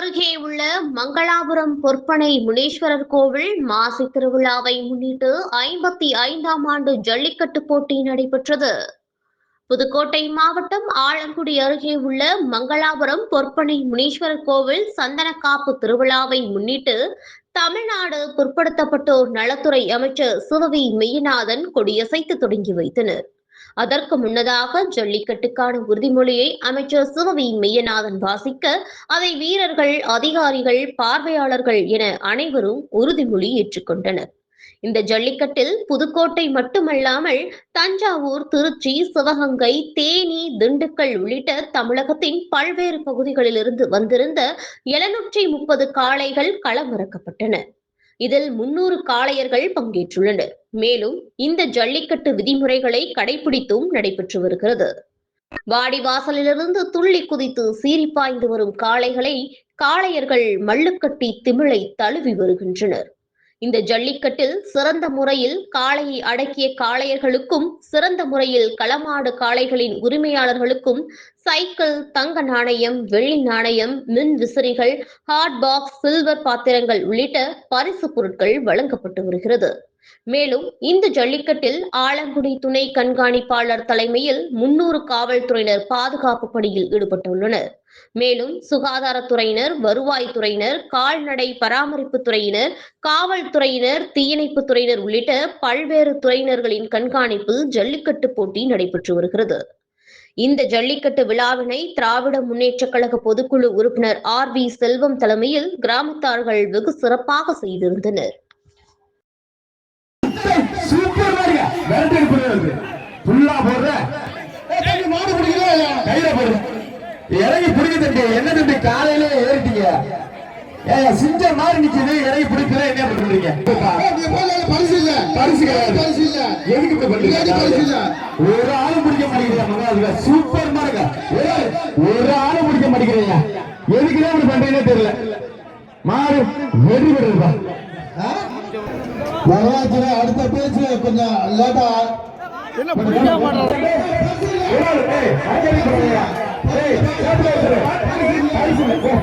அருகே உள்ள மங்களாபுரம் பொற்பனை முனீஸ்வரர் கோவில் மாசி திருவிழாவை முன்னிட்டு ஐம்பத்தி ஐந்தாம் ஆண்டு ஜல்லிக்கட்டு போட்டி நடைபெற்றது. புதுக்கோட்டை மாவட்டம் ஆலங்குடி அருகே உள்ள மங்களாபுரம் பொற்பனை முனீஸ்வரர் கோவில் சந்தனக்காப்பு திருவிழாவை முன்னிட்டு தமிழ்நாடு பிற்படுத்தப்பட்டோர் நலத்துறை அமைச்சர் சிவவி மெய்யநாதன் கொடியசைத்து தொடங்கி வைத்தனர். அதற்கு முன்னதாக ஜல்லிக்கட்டுக்கான உறுதிமொழியை அமைச்சர் சிவவி மெய்யநாதன் வாசிக்க அதை வீரர்கள் அதிகாரிகள் பார்வையாளர்கள் என அனைவரும் உறுதிமொழி ஏற்றுக்கொண்டனர். இந்த ஜல்லிக்கட்டில் புதுக்கோட்டை மட்டுமல்லாமல் தஞ்சாவூர் திருச்சி சிவகங்கை தேனி திண்டுக்கல் உள்ளிட்ட தமிழகத்தின் பல்வேறு பகுதிகளிலிருந்து வந்திருந்த எழுநூற்றி முப்பது காளைகள் களமிறக்கப்பட்டன. இதில் முன்னூறு காளையர்கள் பங்கேற்றுள்ளனர். மேலும் இந்த ஜல்லிக்கட்டு விதிமுறைகளை கடைபிடித்தும் நடைபெற்று வருகிறது. வாடிவாசலிலிருந்து துள்ளி குதித்து சீறி பாய்ந்து வரும் காளைகளை காளையர்கள் மல்லுக்கட்டி திமிழை தழுவி வருகின்றனர். இந்த ஜல்லிக்கட்டில் சிறந்த முறையில் காளையை அடக்கிய காளையர்களுக்கும் சிறந்த முறையில் களமாடு காளைகளின் உரிமையாளர்களுக்கும் சைக்கிள் தங்க நாணயம் வெள்ளி நாணயம் மின் விசிறிகள் ஹாட் பாக்ஸ் சில்வர் பாத்திரங்கள் உள்ளிட்ட பரிசு பொருட்கள் வழங்கப்பட்டு வருகிறது. மேலும் இந்த ஜல்லிக்கட்டில் ஆலங்குடி துணை கண்காணிப்பாளர் தலைமையில் முன்னூறு காவல்துறையினர் பாதுகாப்பு பணியில் ஈடுபட்டுள்ளனர். மேலும் சுகாதாரத்துறையினர் வருவாய்த்துறையினர் கால்நடை பராமரிப்பு துறையினர் காவல்துறையினர் தீயணைப்பு துறையினர் உள்ளிட்ட பல்வேறு துறையினர்களின் கண்காணிப்பில் ஜல்லிக்கட்டு போட்டி நடைபெற்று வருகிறது. இந்த ஜல்லிக்கட்டு விழாவினை திராவிட முன்னேற்றக் கழக பொதுக்குழு உறுப்பினர் ஆர் வி செல்வம் தலைமையில் கிராமத்தார்கள் வெகு சிறப்பாக செய்திருந்தனர் சூப்பர் மாரியா விரட்டி போடுறது ஃபுல்லா போடுற. மாடு பிடிக்கிறா இல்லையா? கையில போடு இறங்கி பிடிக்க தம்பி. என்ன தம்பி காலையில ஏறிட்டீங்க? ஏய் சிஞ்ச மாதிரி நிக்குது. இறங்கி பிடிக்கிற என்ன பண்றீங்க? பரிசு இல்ல. பரிசு கிடையாது. பரிசு இல்ல. எதுக்கு இப்படி பண்றீங்க? பரிசு இல்ல. ஒரு ஆளு பிடிக்க மாட்டேங்கிறீங்க மகாதுல சூப்பர் மாருங்க ஒரு ஆளு பிடிக்க மாட்டேங்கிறீங்க. எதுக்குதான் இப்படி பண்றீங்கன்னு தெரியல. மாறு வெறி விடுறா வரலாற்றுல அடுத்த பேச்சு கொஞ்சம் லேட்டா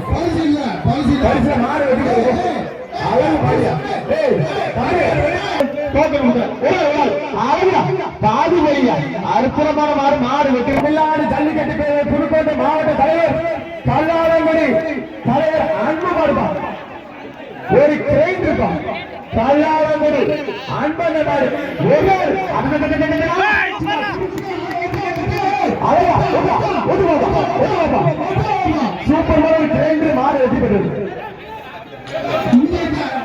பரிசு இல்ல பரிசு இல்ல அற்புதமான மாடு மாடு வெட்டி ஜல்லிக்கட்டு புதுக்கோட்டை மாவட்ட தலைவர். சூப்பர் மாடு கிரெயின் மாடு வெற்றி பெற்றது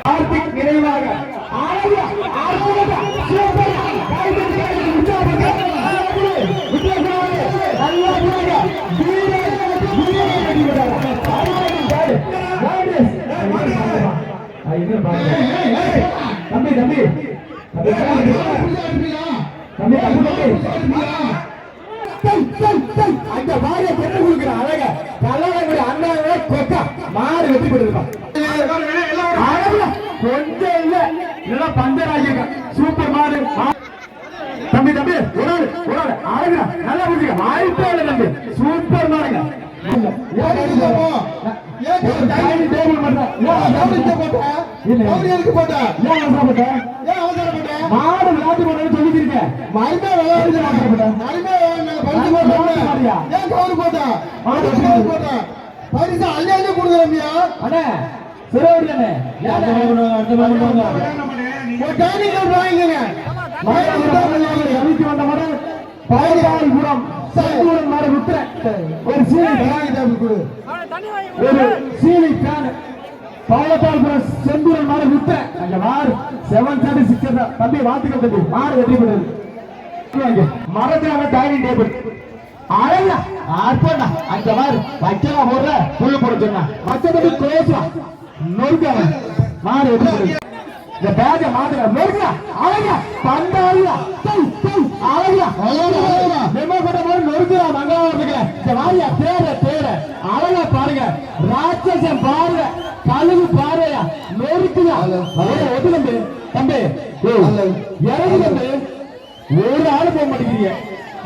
கார்த்திக் நினைவாக ஆலயா, அற்புதமா, சூப்பர், கைதட்டி, தம்பி தம்பி அந்த மாரியை பெண்ணு கொடுக்குற அழக கல்லறைங்குடி அண்ணாவே கொக்கா மாடு பெற்றிருப்பான் அழகுல கொஞ்சம் இல்ல பஞ்சராஜ்யம் சூப்பர் மாடு தம்பி தம்பி ஒரு ஆளு ஒரு ஆளு அழகுடா நல்லா புரிஞ்சுக்க வாய்ப்பே இல்லை தம்பி சூப்பர் மாடுங்க ஏன் கையில போ? ஏன் கவரு கவரு? பரிசு அள்ளி அள்ளி கொடுக்குறோம்யா. அண்ணே ஒரு டைனிங் டேபிள் வாங்கிக்கங்க. கமிட்டி வந்த மரம் பாதுகாப்புரம் சங்கூரம் மாறு விட்டுற ஒரு சீனி டைனிங் டேபிள் கொடு. ஒரு சீனி ஃபேன் பாலத்தாள்புரம் செந்தூரன் மாறு விட்ட அங்க மாறு. செவன் தேர்ட்டி சிக்ஸ் தம்பி வாழ்த்துக்கள் தம்பி. மாறு வெற்றி பெறுது அவன் டைனிங் டேபிள் அழகா அற்பண்ணா அங்க மாறு வைக்கலாம் போடுற புல்லு போட சொன்னா. மத்தபடி கோசம் நொறுக்க மாறு வெற்றி பெறுது இந்த பேஜ மாத்திர நொறுக்க அழகா பந்தாரியா டேய் டேய் அழகா அழகா, அழகா. மெமோ நொறுக்குறா மங்காவதுக்கு இந்த மாதிரியா தேர தேர அழகா பாருங்க. ராட்சசன் பாருங்க. கழுகு பாருயா நொறுக்குதா ஒது தம்பி. தம்பி. இறங்கு தம்பி. ஒரு ஆளு போக மாட்டேங்கிறீங்க.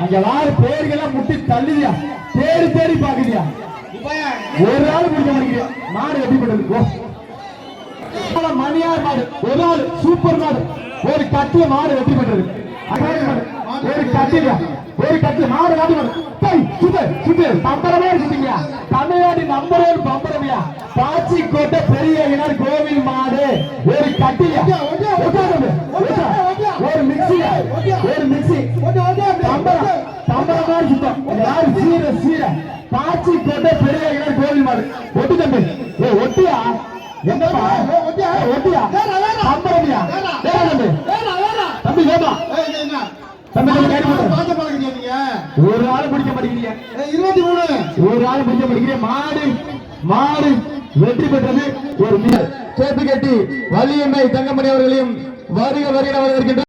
அங்க வாரு பேருக்கெல்லாம் முட்டி தள்ளுதியா? தேடி தேடி பாக்குதியா ஒரு ஆள் பிடிக்க மாட்டேங்கிறீங்க. மாடு எப்படி பண்ணுறது போ ஆனா மணியார் மாடு. ஒரு ஆள் சூப்பர் மாடு. ஒரு கட்டில மாடு வெற்றி பெற்றது மாடு. ஒரு கட்டில மாடு டேய், சுத்து சுத்து. பம்பரமே சுத்தீங்க தமிழ்நாடு நம்பர் ஒன் பம்பரமையா? பாச்சி கோட்டை பெரிய இனர் கோவில் மாடு. ஒரு கட்டில. ஒரு மிக்சி ஒரு மிக்சி பம்பரம். பம்பரமா சுத்தம். யாரு சீர சீர. பாச்சி கோட்டை பெரிய இனர் கோவில் மாடு. ஒட்டு தம்பி. ஏ ஒட்டியா? என்னப்பா? ஒட்டியா ஒட்டியா. பம்பரமியா? தம்பி. தம்பி வேமா ஒரு ஆள் பிடிக்க மாட்டேங்கிறீங்க இருபத்தி மூணு. ஒரு ஆள் பிடிக்க மாட்டேங்கிறீங்க மாடு மாடு வெற்றி பெற்றது ஒரு சேத்து கட்டி வள்ளியம்மை தங்கமணி அவர்களையும் வருக வருகிற வரவேற்கின்ற